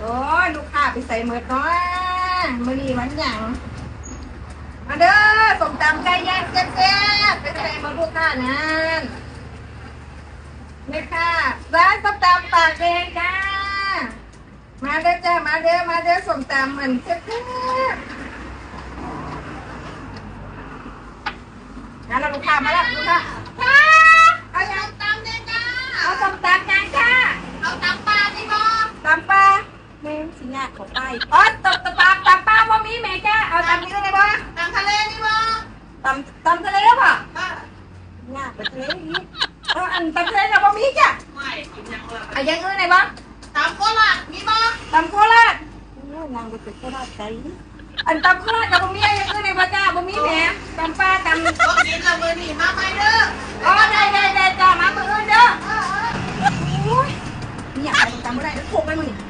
โอ้ยลูกค้าไปใส่เมือดเนาะมือนี้วันหยังมาเด้อส้มตำไก่ย่างแซ่บๆไปใส่เมือดลูกค้านั่นนี่ค่ะร้านส้มตำปากแดงจ้ามาเด้อจ้ามาเด้อมาเด้อส้มตำเหมือนแซ่บๆงั้นเราลูกค้ามาแล้วลูกค้าอย่าง ตำเนี่ยจ้า เอาส้มตำยังจ้า เอาตำปลาที่บอ ตำปลาเมนสิญาติของไปอ๋อตำตำปลาตำปลาว่ามีแม่จ้าเอาตำนี้ได้ไหมบ่ตำทะเลนี่บอตำตำทะเลป่ะญาติไปทะเลอีกเอออันตำทะเลเราบ่มีจ้ะไม่กินยังเลยเอาอย่างอื่นได้บ่ตำโคราชนี่บอตำโคราชโอ้ยนางไปตึกโคราชใจอันตำโคราชเราบ่มีเอาอย่างอื่นได้บ่จ้าบ่มีแหม่ตำปลาตำก็กินละมือนี่มาไม่เด้ออ๋อได้ได้ได้จ้ามามื้ออื่นเด้อโอ้ยนี่อยากไปตำบ่ได้โคกไปมื้อนี่โอ้ย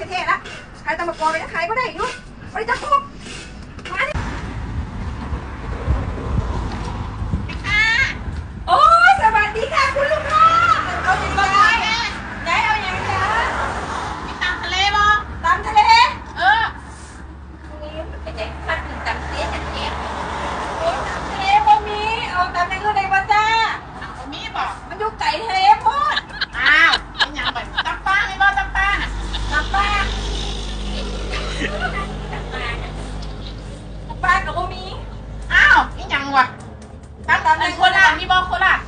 ก็เท่ละใครตะมากรไปนะใครก็ได้อยไปจับจาค ตำตำในโคราชมีบอโคราช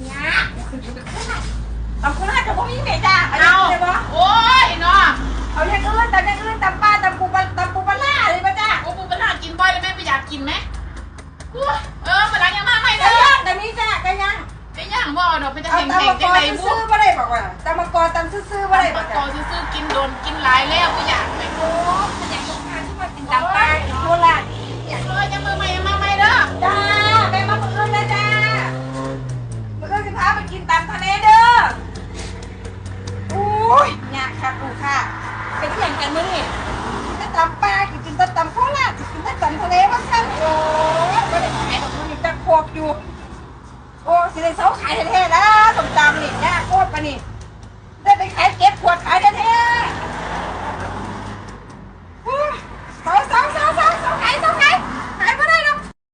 เนี่ยตามโคราชกับบ่มีแม่จ้าเอาอเอาย่างอื่นได้บ่โอ้ยเนาะเอาอย่างอื่นตามอย่างอื่นตามปลาตามปูปลาตามปูปลาล่าเลยบ่จ้าโอ้ปูปลากินบ่อยแล้วแม่ไปอยากกินไหมอุ๊ยเออมาล้างยังมาไม่ไก่ได้ย่างแต่มีจ้าไก่ย่างไปย่างบ่เนาะไปจะเอาเห็นตามเด็กมะกจังอไรซื้บุอๆบ่ได้บอกว่าตามมะกอตามซื้อๆบ่ได้บมาอกโตจ้ะซื้อๆกินโดนกินหลายแล้วก็อยากไปโอ้ ฉันอยากลงทานที่มากินตามปลาโคราชอยาก เออยังมือใหม่ยังมาใหม่เด้อ จ้าแม่มาเพื่อนเลยจ้าเพื่อนสิพาไปกินตามทะเลเด้อโอ้ยยากค่ะกูค่ะเป็นเพื่อนกันมื้อนี่ถ้าตำปลากินแต่ตามโคราชกินแต่ตำทะเลว่าซั่นโอ้ยไม่ได้ขายดอกมันนี่จะโคกอยู่ โอ้สิได้เสาขายแท้ๆนะ